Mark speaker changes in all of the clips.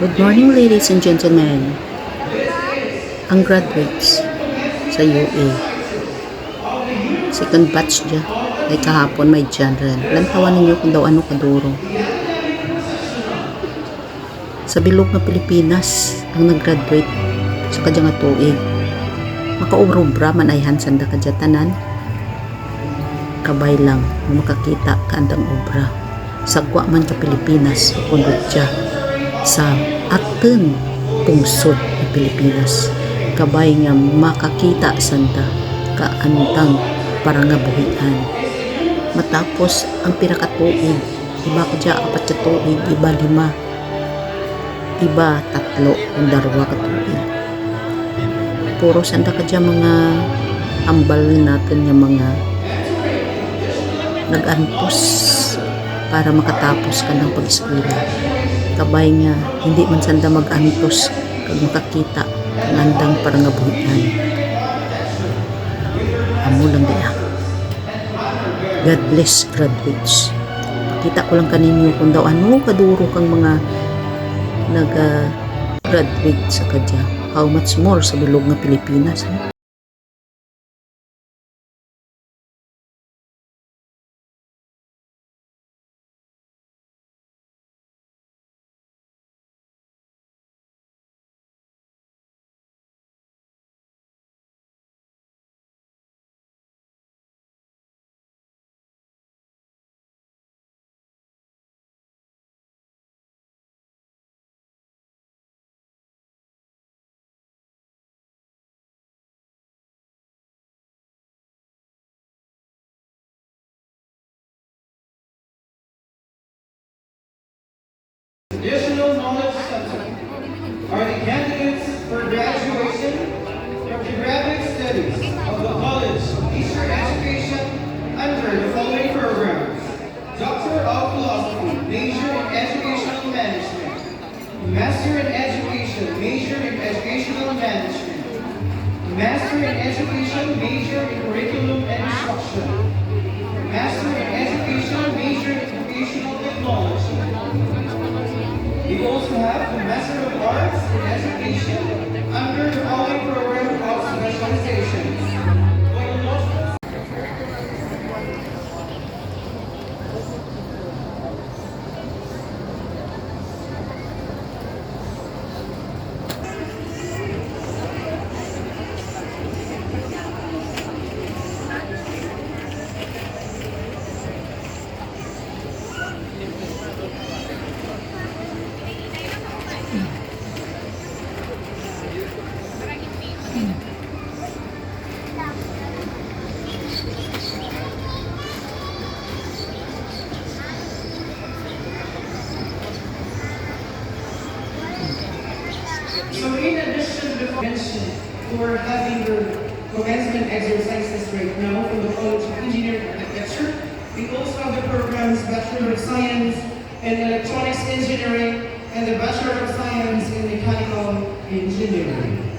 Speaker 1: Good morning ladies and gentlemen. Ang graduates sa UA. Second batch dyan. Ay kahapon may dyan rin. Lantawan ninyo kung daw ano kaduro. Sa bilog na Pilipinas ang nag-graduate sa kadyang nga tuig. Makaurobra man ay hansanda kadyatanan. Kabay lang makakita ka andang obra. Sagwa man ka Pilipinas upundot siya sa aten pungsod ng Pilipinas. Kabay nga makakita sanda kaantang para nga buhian. Matapos ang pirakatuig, iba ka dya apat sa tuig, iba lima, iba tatlo kung darwa ka. Puro sanda ka dya mga ambal natin nga mga nag-antos para makatapos ka ng pag-eskwela kabay nga hindi man sanda mag-antos kag makakita ang andang para nga buhian amo lang diya God bless graduates kita ko lang kaninyo kung daw ano kaduro kang mga nag ah, graduate sa kadya. How much more sa bilog nga Pilipinas ano?
Speaker 2: Additional knowledge subject are the candidates for graduation from the graduate studies of the College of Teacher Education under the following programs. Doctor of Philosophy, major in Educational Management. Master in Education, major in Educational Management. Master in Education, major in Curriculum and Instruction. So in addition to mention, we're having the commencement exercises right now from the College of Engineering and Architecture. We also have the programs Bachelor of Science in Electronics Engineering and the Bachelor of Science in Mechanical Engineering.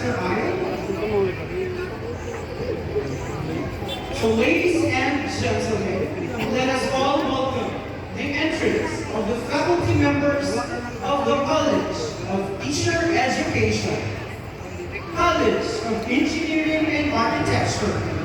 Speaker 2: So ladies and gentlemen, let us all welcome the entrance of the faculty members of the College of Teacher Education, College of Engineering and Architecture,